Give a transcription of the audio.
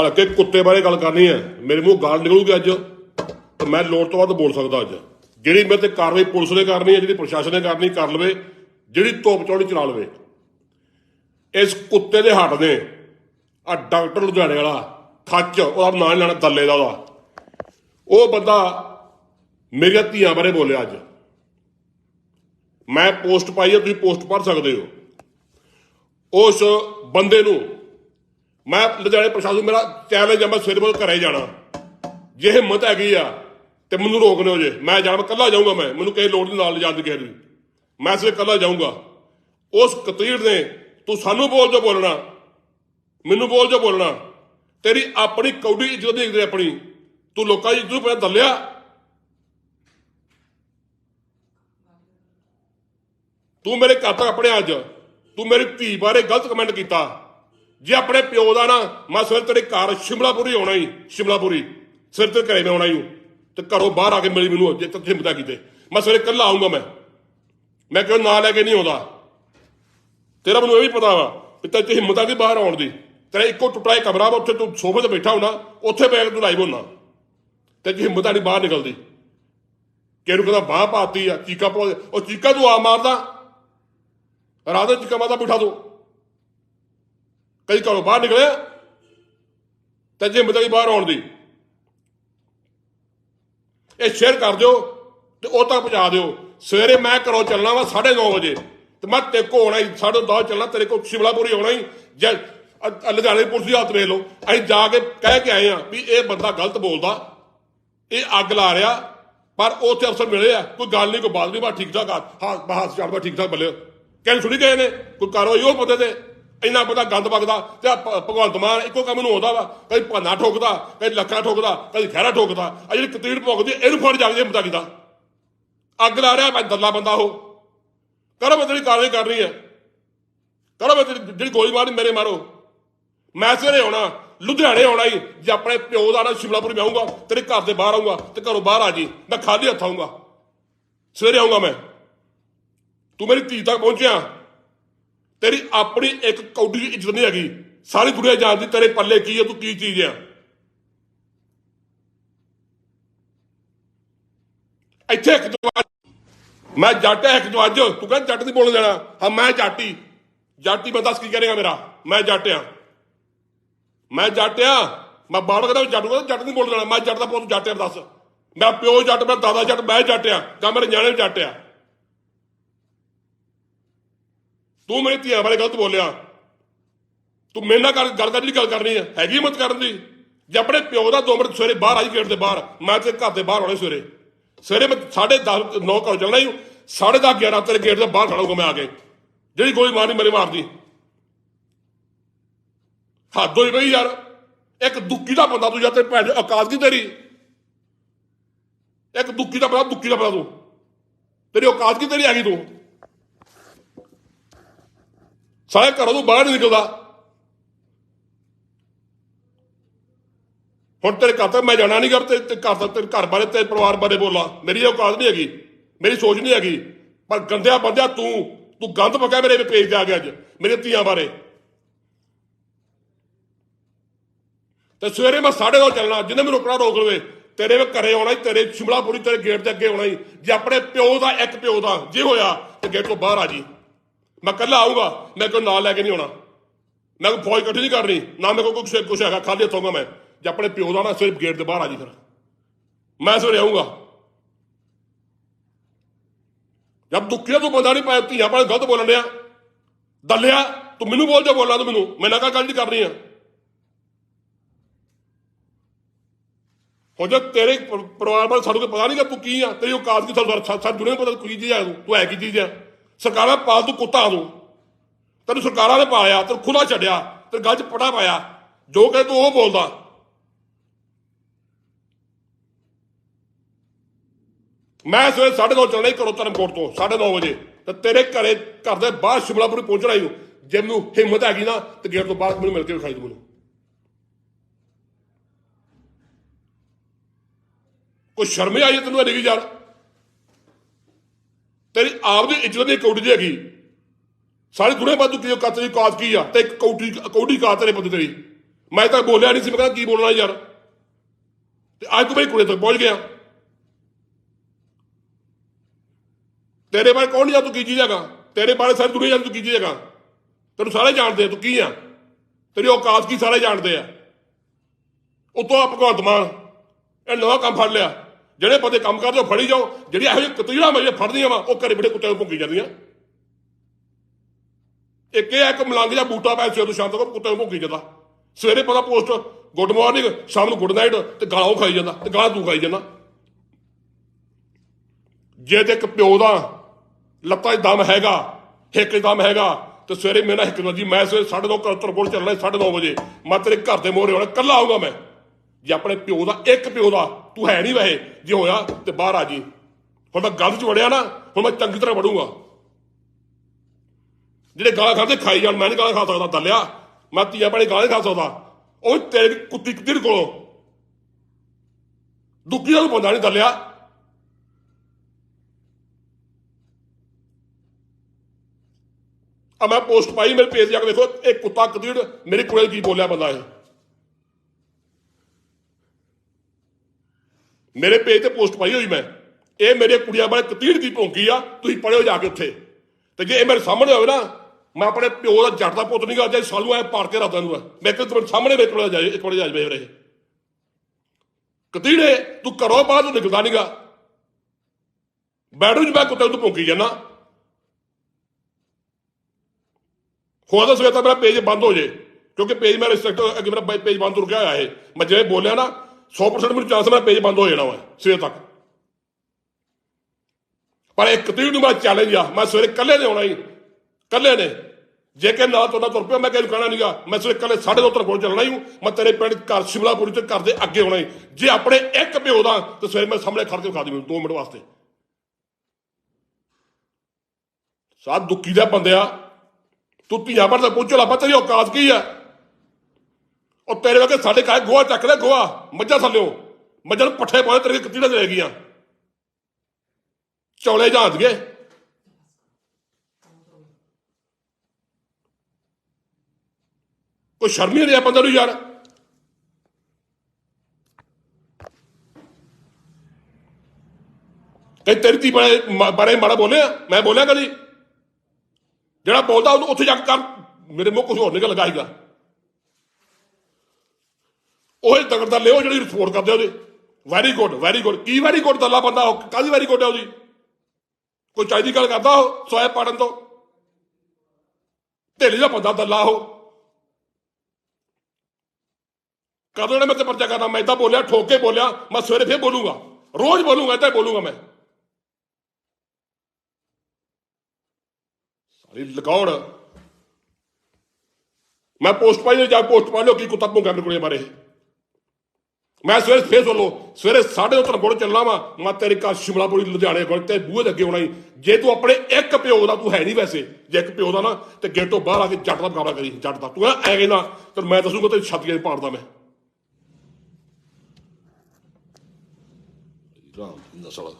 ਹਲਕੇ ਕੁੱਤੇ ਬਾਰੇ ਗੱਲ ਕਰਨੀ ਹੈ। ਮੇਰੇ ਮੂੰਹ ਗਾਲ ਨਿਕਲੂਗੀ ਅੱਜ। ਤੇ ਮੈਂ ਲੋੜ ਤੋਂ ਵੱਧ ਬੋਲ ਸਕਦਾ ਅੱਜ। ਜਿਹੜੀ ਮੇਰੇ ਤੇ ਕਾਰਵਾਈ ਪੁਲਿਸ ਨੇ ਕਰਨੀ ਹੈ, ਜਿਹੜੀ ਪ੍ਰਸ਼ਾਸਨ ਨੇ ਕਰਨੀ, ਕਰ ਲਵੇ। ਜਿਹੜੀ ਤੋਪ ਚੌੜੀ ਚਲਾ ਲਵੇ। ਇਸ ਕੁੱਤੇ ਦੇ ਹੱਟ ਨੇ। ਆ ਡਾਕਟਰ ਲੁਧਿਆਣੇ ਵਾਲਾ, ਖੱਚ, ਉਹਦਾ ਨਾਂ ਲੈਣਾ, ਦੱਲੇ ਦਾ ਉਹਦਾ। ਉਹ ਬੰਦਾ ਮੇਰੀਆਂ ਧੀਆਂ ਬਾਰੇ ਬੋਲਿਆ ਅੱਜ। ਮੈਂ ਪੋਸਟ ਪਾਈ ਹੈ, ਤੁਸੀਂ ਪੋਸਟ ਪੜ੍ਹ ਸਕਦੇ ਹੋ। ਉਸ ਬੰਦੇ ਨੂੰ ਮੈਂ ਲੁਧਿਆਣੇ ਪ੍ਰਸ਼ਾਸਨ ਮੇਰਾ ਚੈਲੰਜ ਆ ਮੈਂ ਸਵੇਰੇ ਬੋਲ ਘਰੇ ਜਾਣਾ। ਜੇ ਹਿੰਮਤ ਹੈਗੀ ਆ ਤੇ ਮੈਨੂੰ ਰੋਕ ਲਿਓ ਜੇ, ਮੈਂ ਜਾਣਾ ਮੈਂ ਇਕੱਲਾ ਜਾਊਂਗਾ ਮੈਂ, ਮੈਨੂੰ ਕਿਸੇ ਲੋੜ ਨਹੀਂ ਨਾਲ ਲਿਜਾਣ ਦੀ ਕਿਸੇ ਦੀ। ਮੈਂ ਸਵੇਰੇ ਇਕੱਲਾ ਜਾਊਂਗਾ। ਉਸ ਕਤੀੜ ਨੇ, ਤੂੰ ਸਾਨੂੰ ਬੋਲ ਜੋ ਬੋਲਣਾ, ਮੈਨੂੰ ਬੋਲ ਜੋ ਬੋਲਣਾ। ਤੇਰੀ ਆਪਣੀ ਕੌਡੀ ਇੱਜ਼ਤ ਨਹੀਂ ਦੇਖਦੇ ਆਪਣੀ। ਤੂੰ ਲੋਕਾਂ ਦੀ ਇੱਜ਼ਤ ਪਹਿਲਾਂ ਦੱਲਿਆ ਤੂੰ ਮੇਰੇ ਘਰ ਤੱਕ ਆਪਣੇ ਅੱਜ, ਤੂੰ ਮੇਰੀ ਧੀ ਬਾਰੇ ਗਲਤ ਕਮੈਂਟ ਕੀਤਾ। ਜੇ ਆਪਣੇ ਪਿਓ ਦਾ ਨਾ, ਮੈਂ ਸਵੇਰ ਤੇਰੇ ਘਰ ਸ਼ਿਮਲਾਪੁਰੀ ਆਉਣਾ ਹੀ ਸ਼ਿਮਲਾਪੁਰੀ। ਸਵੇਰ ਤੇ ਘਰੇ ਮੈਂ ਆਉਣਾ ਹੀ ਤੇ ਘਰੋਂ ਬਾਹਰ ਆ ਕੇ ਮਿਲੀ ਮੈਨੂੰ ਜੇ ਤੱਕ ਹਿੰਮਤ ਕੀਤੇ। ਮੈਂ ਸਵੇਰੇ ਕੱਲਾ ਆਉਂਗਾ ਮੈਂ। ਮੈਂ ਕਿਉਂ ਨਾਂ ਲੈ ਕੇ ਨਹੀਂ ਆਉਂਦਾ। ਤੇਰਾ ਮੈਨੂੰ ਇਹ ਵੀ ਪਤਾ ਵਾ ਕਿ ਤੇ ਹਿੰਮਤ ਆ ਕਿ ਬਾਹਰ ਆਉਣ ਦੀ। ਤੇਰਾ ਇੱਕੋ ਟੁੱਟਾ ਹੀ ਕਮਰਾ ਵਾ, ਉੱਥੇ ਤੂੰ ਸੋਫੇ ਤੇ ਬੈਠਾ ਹੋਣਾ, ਉੱਥੇ ਬੈਠ ਕੇ ਤੂੰ ਲਾਈਵ ਹੋਣਾ। ਤੇ ਜੇ ਹਿੰਮਤ ਆ ਬਾਹਰ ਨਿਕਲਦੀ। ਕਿਹਨੂੰ ਕਹਿੰਦਾ, ਬਾਹ ਪਾਤੀ ਆ, ਚੀਕਾ ਪਾ ਉਹ ਚੀਕਾ ਤੂੰ ਆ ਮਾਰਦਾ। ਰਾਤ ਨੂੰ ਚੀਕਾ ਮਾਰਦਾ ਬਿਠਾ ਦੋ। ਕਦੀ ਘਰੋਂ ਬਾਹਰ ਨਿਕਲਿਆ ਤਾਂ ਜੇ ਹਿੰਮਤ ਬਾਹਰ ਆਉਣ ਦੀ। ਇਹ ਸ਼ੇਅਰ ਕਰ ਦਿਓ ਤੇ ਉਹ ਤੱਕ ਪਹੁੰਚਾ ਦਿਓ। ਸਵੇਰੇ ਮੈਂ ਘਰੋਂ ਚੱਲਣਾ ਵਾ 9:30 ਵਜੇ। ਤੇ ਮੈਂ ਤੇ ਕੋ ਆਉਣਾ ਹੀ 10:30 ਚੱਲਣਾ, ਤੇਰੇ ਕੋਲ ਸ਼ਿਮਲਾਪੁਰੀ ਆਉਣਾ ਹੀ। ਜਾਂ ਅ- ਲੁਧਿਆਣੇ ਪੁਲਿਸ ਦੀ ਹੱਥ ਵੇਖ ਲਓ। ਅਸੀਂ ਜਾ ਕੇ ਕਹਿ ਕੇ ਆਏ ਆ ਵੀ ਇਹ ਬੰਦਾ ਗਲਤ ਬੋਲਦਾ। ਇਹ ਅੱਗ ਲਾ ਰਿਹਾ, ਪਰ ਉੱਥੇ ਅਫਸਰ ਮਿਲੇ ਆ, ਕੋਈ ਗੱਲ ਨਹੀਂ, ਕੋਈ ਬਾਤ ਨਹੀਂ ਬਾ ਠੀਕ ਠਾਕ ਆ। ਹਾਂ ਬਹਾਸ ਚੱਲ ਬਾ ਠੀਕ ਠਾਕ ਬੱਲੇ ਕਹਿਣ ਸੁਣੀ ਗਏ ਨੇ, ਕੋਈ ਕਾਰਵਾਈ ਉਹ ਪਤੇ ਤੇ। ਇੰਨਾ ਪਤਾ ਗੰਦ ਵਗਦਾ ਤੇ ਭਗਵੰਤ ਮਾਨ ਇੱਕੋ ਕੰਮ ਨੂੰ ਆਉਂਦਾ ਵਾ, ਕਦੀ ਭਾਨਾ ਠੋਕਦਾ, ਕਦੀ ਲੱਖਾਂ ਠੋਕਦਾ, ਕਦੀ ਖਹਿਰਾ ਠੋਕਦਾ ਆ ਜਿਹੜੀ ਕਤੀੜ ਭੋਗਦੀ ਇਹਨੂੰ ਫੜ ਜਾ ਕੇ ਪਤਾ ਕੀਤਾ ਅੱਗ ਲਾ ਰਿਹਾ, ਮੈਂ ਦੱਲਾ ਬੰਦਾ ਉਹ। ਕਰੋ ਮੈਂ ਤੇਰੀ ਕਾਰਵਾਈ ਕਰ ਰਹੀ ਹੈ ਕਰੋ ਮੈਂ ਤੇਰੀ ਜਿਹੜੀ ਗੋਲੀ ਮਾਰੀ ਮੇਰੇ ਮਾਰੋ। ਮੈਂ ਸਵੇਰੇ ਆਉਣਾ, ਲੁਧਿਆਣੇ ਆਉਣਾ ਹੀ ਜੇ ਆਪਣੇ ਪਿਓ ਦਾ ਨਾ ਸ਼ਿਮਲਾਪੁਰ ਮੈਂ ਆਉਂਗਾ ਤੇਰੇ ਘਰ ਦੇ ਬਾਹਰ ਆਉਂਗਾ ਤੇ ਘਰੋਂ ਬਾਹਰ ਆ ਜੀ, ਮੈਂ ਖਾਲੀ ਹੱਥ ਆਉਂਗਾ ਸਵੇਰੇ ਆਉਂਗਾ ਮੈਂ। ਤੂੰ ਮੇਰੀ ਧੀ ਤੱਕ ਪਹੁੰਚਿਆ। ਤੇਰੀ ਆਪਣੀ ਇੱਕ ਕੌਡੀ ਦੀ ਇੱਜ਼ਤ ਨਹੀਂ ਹੈਗੀ। ਸਾਰੀ ਦੁਨੀਆ ਜਾਣਦੀ ਤੇਰੇ ਪੱਲੇ ਕੀ ਹੈ, ਤੂੰ ਕੀ ਚੀਜ਼ ਆ ਇੱਥੇ ਇੱਕ ਦਵਾ ਮੈਂ ਜੱਟ ਹੈ ਇੱਕ ਜਵਾਜ ਤੂੰ ਕਹਿੰਦਾ ਜੱਟ ਨਹੀਂ ਬੋਲ ਦੇਣਾ। ਹਾਂ, ਮੈਂ ਜਾਟੀ ਜਾਟੀ ਮੈਂ ਦੱਸ ਕੀ ਕਰੇਗਾ ਮੇਰਾ? ਮੈਂ ਜੱਟ ਆ ਮੈਂ ਜੱਟ ਆ ਮੈਂ ਬਾੜ ਕਹਿੰਦਾ ਜੱਟ ਨੂੰ ਕਹਿੰਦਾ ਜੱਟ ਨਹੀਂ ਬੋਲ ਦੇਣਾ। ਮੈਂ ਜੱਟ ਦਾ ਪੁੱਤ ਜੱਟ ਆ ਦੱਸ। ਮੈਂ ਪਿਓ ਜੱਟ, ਮੈਂ ਦਾਦਾ ਜੱਟ, ਮੈਂ ਜੱਟ ਆ ਕਾ ਮੇਰੇ ਨਿਆਣੇ ਵੀ ਜੱਟ ਆ ਤੂੰ ਮੇਰੀ ਧੀਆਂ ਬਾਰੇ ਗਲਤ ਬੋਲਿਆ। ਤੂੰ ਮੇਰੇ ਨਾਲ ਗੱਲ ਗੱਲ ਕਰਨੀ ਗੱਲ ਕਰਨੀ ਹੈ ਹੈਗੀ ਮਤ ਕਰਨ ਦੀ। ਜੇ ਆਪਣੇ ਪਿਓ ਦਾ ਦੋ ਮਿੰਟ ਸਵੇਰੇ ਬਾਹਰ ਆਈ ਗੇਟ ਦੇ ਬਾਹਰ, ਮੈਂ ਤੇ ਘਰ ਦੇ ਬਾਹਰ ਆਉਣੇ ਸਵੇਰੇ। ਸਵੇਰੇ ਮੈਂ 10:30 9 ਘਰ ਚੱਲਣਾ ਹੀ 10:30 11 ਤੇਰੇ ਗੇਟ ਦੇ ਬਾਹਰ ਖੜਾਉਂਗਾ ਮੈਂ ਆ ਕੇ। ਜਿਹੜੀ ਗੋਲੀ ਮਾਰਨੀ, ਮੇਰੇ ਮਾਰਦੀ। ਹੱਦ ਹੋਈ ਬਈ ਯਾਰ। ਇੱਕ ਦੁੱਕੀ ਦਾ ਬੰਦਾ ਤੂੰ ਜਾਂ ਤੇ ਭੈਣ ਚੋ ਔਕਾਤ ਕੀ ਤੇਰੀ? ਇੱਕ ਦੁੱਕੀ ਦਾ ਬੰਦਾ ਦੁੱਕੀ ਦਾ ਬੰਦਾ ਤੂੰ। ਤੇਰੀ ਔਕਾਤ ਕੀ ਤੇਰੀ ਹੈਗੀ ਤੂੰ? ਸਾਰੇ ਘਰੋਂ ਤੋਂ ਬਾਹਰ ਨਹੀਂ ਨਿਕਲਦਾ। ਹੁਣ ਤੇਰੇ ਘਰ ਤੱਕ ਮੈਂ ਜਾਣਾ ਨਹੀਂ ਕਰ ਤੇ ਘਰ ਤੱਕ ਤੇਰੇ ਘਰ ਬਾਰੇ ਤੇ ਪਰਿਵਾਰ ਬਾਰੇ ਬੋਲਾਂ। ਮੇਰੀ ਔਕਾਤ ਨਹੀਂ ਹੈਗੀ, ਮੇਰੀ ਸੋਚ ਨਹੀਂ ਹੈਗੀ। ਪਰ ਗੰਦਿਆ ਬੰਦਿਆ ਤੂੰ ਤੂੰ ਗੰਦ ਪਕਾ ਮੇਰੇ ਪੇਜ ਤੇ ਆ ਗਿਆ ਅੱਜ, ਮੇਰੇ ਧੀਆਂ ਬਾਰੇ। ਤੇ ਸਵੇਰੇ ਮੈਂ 2:30 ਚੱਲਣਾ ਜਿੰਨੇ ਮੈਨੂੰ ਰੋਕਣਾ ਰੋਕ ਲਵੇ। ਤੇਰੇ ਮੈਂ ਘਰੇ ਆਉਣਾ ਹੀ, ਤੇਰੇ ਸ਼ਿਮਲਾਪੁਰੀ ਤੇਰੇ ਗੇਟ ਦੇ ਅੱਗੇ ਆਉਣਾ ਹੀ। ਜੇ ਆਪਣੇ ਪਿਓ ਦਾ ਇੱਕ ਪਿਓ ਦਾ ਜੇ ਹੋਇਆ, ਤੇ ਗੇਟ ਤੋਂ ਬਾਹਰ ਆ ਜੀ। ਮੈਂ ਕੱਲਾ ਆਊਂਗਾ, ਮੈਂ ਕੋਈ ਨਾਲ ਲੈ ਕੇ ਨਹੀਂ ਆਉਣਾ। ਮੈਂ ਕੋਈ ਫੌਜ ਇਕੱਠੀ ਨਹੀਂ ਕਰਨੀ, ਨਾ ਮੇਰੇ ਕੋਲ ਕੁਛ ਕੁਛ ਹੈਗਾ, ਖਾਲੀ ਹੱਥੋਂਗਾ ਮੈਂ। ਜੇ ਆਪਣੇ ਪਿਓ ਦਾ ਨਾ ਸਿਰਫ ਗੇਟ ਦੇ ਬਾਹਰ ਆ ਜੀ ਫਿਰ। ਮੈਂ ਸਵੇਰੇ ਆਊਂਗਾ। ਜਦ ਦੁੱਖੀਆ ਤੂੰ ਬੰਦਾ ਨਹੀਂ ਪਾਇਆ, ਧੀਆਂ ਪਰ ਗਲਤ ਬੋਲਣ ਡਿਆ। ਦੱਲਿਆ, ਤੂੰ ਮੈਨੂੰ ਬੋਲ ਜਾ ਬੋਲਾਂ ਤੂੰ ਮੈਨੂੰ। ਮੈਂ ਨਾ ਗੱਲ ਨਹੀਂ ਕਰਨੀ ਆ। ਹੋ ਜਾ ਤੇਰੇ ਪਰਿਵਾਰ ਬਾਰੇ ਸਾਨੂੰ ਕੋਈ ਪਤਾ ਨਹੀਂ ਕਿ ਤੂੰ ਕੀ ਆ, ਤੇਰੀ ਔਕਾਤ ਕੀ ਸਾਨੂੰ ਸਾ- ਸਾਰੀ ਨੂੰ ਪਤਾ ਤੂੰ ਕੀ ਚੀਜ਼ ਆ ਤੂੰ ਹੈ ਕੀ ਚੀਜ਼ ਆ? ਸਰਕਾਰਾਂ ਪਾਲਤੂ ਕੁੱਤਾ ਤੂੰ। ਤੈਨੂੰ ਸਰਕਾਰਾਂ ਨੇ ਪਾਲਿਆ, ਤੈਨੂੰ ਖੁਦਾ ਛੱਡਿਆ ਤੇ ਗੱਲ 'ਚ ਪਟਾ ਪਾਇਆ। ਜੋ ਕਹੇ ਤੂੰ ਉਹ ਬੋਲਦਾ। ਮੈਂ ਸਵੇਰੇ 9:30 ਚੱਲਣਾ ਹੀ ਘਰੋਂ ਧਰਮਕੋਟ ਤੋਂ 9:30 ਵਜੇ। ਤੇ ਤੇਰੇ ਘਰੇ, ਘਰ ਦੇ ਬਾਹਰ ਸ਼ਿਮਲਾਪੁਰ ਪਹੁੰਚਣਾ ਹੀ। ਨੂੰ ਜੇ ਮੈਨੂੰ ਹਿੰਮਤ ਹੈਗੀ ਨਾ, ਤੇ ਗੇਟ ਤੋਂ ਬਾਹਰ ਮੈਨੂੰ ਮਿਲ ਕੇ ਵਿਖਾਈ ਤੂੰ ਮੈਨੂੰ। ਕੋਈ ਸ਼ਰਮ ਹੀ ਆਈ ਹੈ ਤੈਨੂੰ ਅੜੇਗੀ ਯਾਰ? ਤੇਰੀ ਆਪ ਦੀ ਇੱਜ਼ਤ ਦੀ ਕੌਡੀ ਦੀ ਹੈਗੀ। ਸਾਰੀ ਦੁਨੀਆ ਬਾਤ ਤੂੰ ਕੀ ਕਾਤ ਕਾਤ ਕੀ ਆ? ਤੇ ਇੱਕ ਕੌਡੀ ਕੌਡੀ ਕਾਤ ਤੇਰੇ ਤੇਰੀ। ਮੈਂ ਤਾਂ ਬੋਲਿਆ ਨਹੀਂ ਸੀ, ਮੈਂ ਕਹਿੰਦਾ ਕੀ ਬੋਲਣਾ ਯਾਰ। ਤੇ ਅੱਜ ਤੂੰ ਬਈ ਕੁੜੇ ਤੱਕ ਪਹੁੰਚ ਗਿਆ। ਤੇਰੇ ਬਾਰੇ ਕੌਣ ਜਾ ਤੂੰ ਕੀ ਚੀਜ਼ ਹੈਗਾ? ਤੇਰੇ ਬਾਰੇ ਸਾਰੀ ਦੁਨੀਆ ਜਾਣ ਤੂੰ ਕੀ ਚੀਜ਼ ਹੈਗਾ? ਤੈਨੂੰ ਸਾਰੇ ਜਾਣਦੇ ਆ, ਤੂੰ ਕੀ ਆ? ਤੇਰੀ ਔਕਾਤ ਕੀ ਸਾਰੇ ਜਾਣਦੇ ਆ? ਉਤੋਂ ਆ ਭਗਵੰਤ ਮਾਨ ਇਹ ਨਵਾਂ ਕੰਮ ਫੜ ਲਿਆ। ਜਿਹੜੇ ਬੰਦੇ ਕੰਮ ਕਰਦੇ ਉਹ ਫੜੀ ਜਾਓ। ਜਿਹੜੀ ਇਹੋ ਜਿਹੀ ਕਤੀੜਾ ਮੈਂ ਫੜਦੀਆਂ ਵਾ, ਉਹ ਘਰੇ ਬੜੇ ਕੁੱਤੇ ਨੂੰ ਭੁੰਗੀ ਜਾਂਦੀਆਂ। ਇੱਕ ਇਹ ਹੈ ਕਿ ਮਲੰਗ ਜਾਂ ਬੂਟਾ ਪੈ ਸਵੇਰ ਤੋਂ ਸ਼ਾਮ ਤੱਕ ਕੁੱਤੇ ਨੂੰ ਭੁੰਗੀ ਜਾਂਦਾ। ਸਵੇਰੇ ਪਤਾ ਪੋਸਟ, ਗੁੱਡ ਮਾਰਨਿੰਗ, ਸ਼ਾਮ ਨੂੰ ਗੁੱਡ ਨਾਈਟ, ਤੇ ਗਾਲਾਂ ਉਹ ਖਾਈ ਜਾਂਦਾ, ਤੇ ਗਾਲਾਂ ਤੂੰ ਖਾਈ ਜਾਂਦਾ। ਜੇ ਤੇ ਇੱਕ ਪਿਓ ਦਾ ਲੱਤਾਂ 'ਚ ਦਮ ਹੈਗਾ, ਹਿੱਕ 'ਚ ਦਮ ਹੈਗਾ, ਤੇ ਸਵੇਰੇ ਮੇਰਾ ਹਿੱਕ ਨਾਲ ਜੀ ਮੈਂ ਸਵੇਰੇ 9:30 ਕਰਤਰ ਕੋਲ ਚੱਲਣਾ 9:30 ਵਜੇ। ਮੈਂ ਤੇਰੇ ਘਰ ਦੇ ਮੋਹਰੇ ਹੋਣਾ ਕੱਲਾ ਆਊਗਾ ਮੈਂ। ਜੇ ਆਪਣੇ ਪਿਓ ਦਾ ਇੱਕ ਪਿਓ ਦਾ ਤੂੰ ਹੈ ਨਹੀਂ ਵੈਸੇ, ਜੇ ਹੋਇਆ ਤੇ ਬਾਹਰ ਆ ਜੀ। ਹੁਣ ਮੈਂ ਗੱਲ 'ਚ ਵੜਿਆ ਨਾ, ਹੁਣ ਮੈਂ ਚੰਗੀ ਤਰ੍ਹਾਂ ਵੜੂੰਗਾ। ਜਿਹੜੇ ਗਾਲਾਂ ਖਾਂਦੇ ਖਾਈ ਜਾਣ, ਮੈਂ ਨਹੀਂ ਗਾਲਾਂ ਖਾ ਸਕਦਾ, ਦੱਲਿਆ। ਮੈਂ ਤੀਆਂ ਬੜੇ ਗਾਲਾਂ ਨਹੀਂ ਖਾ ਸਕਦਾ। ਉਹ ਤੇਰੀ ਕੁੱਤੀ ਕਿੱਧਰ ਕੋਲੋਂ। ਦੁੱਕੀ ਨੂੰ ਬੰਦਾ ਨਹੀਂ ਦੱਲਿਆ। ਆ ਮੈਂ ਪੋਸਟ ਪਾਈ, ਮੇਰੇ ਪੇਜ ਜਾ ਕੇ ਦੇਖੋ ਇਹ ਕੁੱਤਾ ਕਦੀੜ ਮੇਰੇ ਕੋਲੇ ਕੀ ਬੋਲਿਆ ਬੰਦਾ ਇਹ। ਮੇਰੇ ਪੇਜ ਤੇ ਪੋਸਟ ਪਾਈ ਹੋਈ ਮੈਂ। ਇਹ ਮੇਰੇ ਕੁੜੀਆਂ ਬਾਰੇ ਕਤੀੜ ਦੀ ਭੌਂਕੀ ਆ, ਤੁਸੀਂ ਪੜਿਓ ਜਾ ਕੇ ਉੱਥੇ। ਤੇ ਜੇ ਇਹ ਮੇਰੇ ਸਾਹਮਣੇ ਹੋਵੇ ਨਾ, ਮੈਂ ਆਪਣੇ ਪਿਓ ਦਾ ਜੱਟ ਦਾ ਪੁੱਤ ਨਹੀਂ ਗਾ ਜੇ ਸਾਲੂ ਐ ਪਾੜ ਕੇ ਰੱਖਦਾ ਨੂੰ ਮੈਂ। ਕਿ ਤੁਹਾਡੇ ਸਾਹਮਣੇ ਮੇਰੇ ਕੋਲ ਜਾਏ, ਇੱਕ ਵਾਰ ਜਾ ਜਾਵੇ ਰਹੇ। ਕਤੀੜੇ, ਤੂੰ ਘਰੋਂ ਬਾਹਰ ਨੂੰ ਨਿਕਲਦਾ ਨਹੀਂਗਾ ਬੈਠੂ ਜੀ, ਮੈਂ ਕੁੱਤੇ ਨੂੰ ਭੌਂਕੀ ਜਾਣਾ ਹੋ ਤਾਂ ਸਵੇਤਾ ਮੇਰਾ ਪੇਜ ਬੰਦ ਹੋ ਜੇ, ਕਿਉਂਕਿ ਪੇਜ ਮੇਰਾ ਰਿਸਟ੍ਰਿਕਟ ਅੱਗੇ ਮੇਰਾ ਪੇਜ ਬੰਦ ਹੋ ਗਿਆ ਹੋਇਆ ਇਹ। ਮੈਂ ਜਿਵੇਂ ਬੋਲਿਆ ਨਾ 100% ਮੈਨੂੰ ਚਾਂਸ ਮੇਰਾ ਪੇਜ ਬੰਦ ਹੋ ਜਾਣਾ ਵਾ, ਸਵੇਰ ਤੱਕ। ਪਰ ਇੱਕ ਤੀਰ ਨੂੰ ਮੇਰਾ ਚੈਲੰਜ ਆ, ਮੈਂ ਸਵੇਰੇ ਇਕੱਲੇ ਨੇ ਆਉਣਾ ਹੀ ਇਕੱਲੇ ਨੇ। ਜੇ ਕਿ ਨਾ ਤੁਹਾਡਾ ਤੁਰ ਪਿਆ, ਮੈਂ ਕਿਸੇ ਨੂੰ ਕਹਿਣਾ ਨਹੀਂਗਾ ਮੈਂ ਸਵੇਰੇ ਕੱਲੇ 2:30 ਕੋਲ ਚੱਲਣਾ ਹੀ ਮੈਂ ਤੇਰੇ ਪਿੰਡ ਘਰ ਸ਼ਿਮਲਾਪੁਰੀ ਤੇ ਘਰ ਦੇ ਅੱਗੇ ਆਉਣਾ ਹੀ ਜੇ ਆਪਣੇ ਇੱਕ ਪਿਓ ਦਾ, ਤੇ ਸਵੇਰੇ ਮੈਂ ਸਾਹਮਣੇ ਖੜ ਕੇ ਖਾ ਦੇ ਮੈਨੂੰ 2 ਮਿੰਟ ਵਾਸਤੇ। ਸਾਧ ਦੁੱਕੀ ਦਾ ਬੰਦਿਆ ਤੂੰ ਧੀਆਂ ਪਰ ਤਾਂ ਪਹੁੰਚੋ ਲੱਭਾ ਤੇਰੀ ਔਕਾਤ ਕੀ ਆ। ਉਹ ਤੇਰੇ ਵਰਗੇ ਸਾਡੇ ਘਰ ਗੋਹਾ ਚੱਕ ਲੈ, ਗੋਹਾ। ਮੱਝਾਂ ਥੱਲਿਓ। ਮੱਝਾਂ ਨੂੰ ਪੱਠੇ ਪਾਏ ਤੇਰੇ ਕਿੱਥੇ ਰਹਿ ਗਈਆਂ ਚੌਲੇ ਜਾਂਦ ਗਏ। ਕੋਈ ਸ਼ਰਮ ਨਹੀਂ ਰਿਹਾ ਬੰਦੇ ਨੂੰ ਯਾਰ। ਕਈ ਤੇਰੀ ਧੀ ਬਾਰੇ ਮਾੜਾ ਬੋਲਿਆ? ਮੈਂ ਬੋਲਿਆ ਕਦੀ? ਜਿਹੜਾ ਬੋਲਦਾ, ਉਹਨੂੰ ਉੱਥੇ ਜਾ ਕੇ ਕਰ। ਮੇਰੇ ਮੂੰਹ ਕੁਝ ਹੋਰ ਨਿਕਲ ਲਗਾਏਗਾ ਉਹ ਤਗੜ ਦਾ ਲਿਓ ਜਿਹੜੀ ਰਿਪੋਰਟ ਕਰਦੇ ਉਹਦੇ। ਵੈਰੀ ਗੁੱਡ ਵੈਰੀ ਗੁੱਡ ਕੀ ਵੈਰੀ ਗੁੱਡ ਦੱਲਾ ਬੰਦਾ ਉਹ? ਕਾਹਦੀ ਵੈਰੀ ਗੁੱਡ ਹੈ ਉਹਦੀ? ਕੋਈ ਚਾਹੀਦੀ ਗੱਲ ਕਰਦਾ ਉਹ? ਸੋਇਆ ਪਾੜਨ ਤੋਂ? ਢੇਲੀ ਦਾ ਬੰਦਾ ਦੱਲਾ ਉਹ। ਕਦੋਂ ਨੇ ਮੈਂ ਤੇ ਪਰਚਾ ਕਰਨਾ? ਮੈਂ ਤਾਂ ਬੋਲਿਆ, ਠੋਕ ਕੇ ਬੋਲਿਆ। ਮੈਂ ਸਵੇਰੇ ਫੇਰ ਬੋਲੂੰਗਾ। ਰੋਜ਼ ਬੋਲੂੰਗਾ ਤਾਂ ਬੋਲੂਗਾ ਮੈਂ। ਸਾਰੀ ਲਗਾਉਣ। ਮੈਂ ਪੋਸਟ ਪਾਈ ਜਾ ਪੋਸਟ ਪਾ ਲਿਓ, ਕੀ ਕੁੱਤਾ ਭੁੰਗਾ ਮੇਰੇ ਕੋਲੇ ਬਾਰੇ। ਮੈਂ ਸਵੇਰੇ ਫੇਰ ਸੁਣ ਲਓ, ਸਵੇਰੇ 3:30 ਕੋਲ ਚੱਲਣਾ ਵਾ। ਮੈਂ ਤੇਰੇ ਘਰ ਸ਼ਿਮਲਾਪੁਰੀ ਲੁਧਿਆਣੇ ਕੋਲ ਤੇ ਬੂਹੇ ਦੇ ਅੱਗੇ ਆਉਣਾ ਹੀ ਜੇ ਤੂੰ ਆਪਣੇ ਇੱਕ ਪਿਓ ਦਾ ਤੂੰ ਹੈ ਨਹੀਂ ਵੈਸੇ, ਜੇ ਇੱਕ ਪਿਓ ਦਾ ਨਾ, ਤੇ ਗੇਟ ਤੋਂ ਬਾਹਰ ਆ ਕੇ ਜੱਟ ਦਾ ਮੁਕਾਬਲਾ ਕਰੀ, ਜੱਟ ਦਾ। ਤੂੰ ਐ ਕਹਿੰਦਾ ਤੇ ਮੈਂ ਦੱਸੂਗਾ ਤੇ ਛਾਤੀਆਂ ਪਾੜਦਾ ਮੈਂ। ਰਾਮ ਨਸਲ।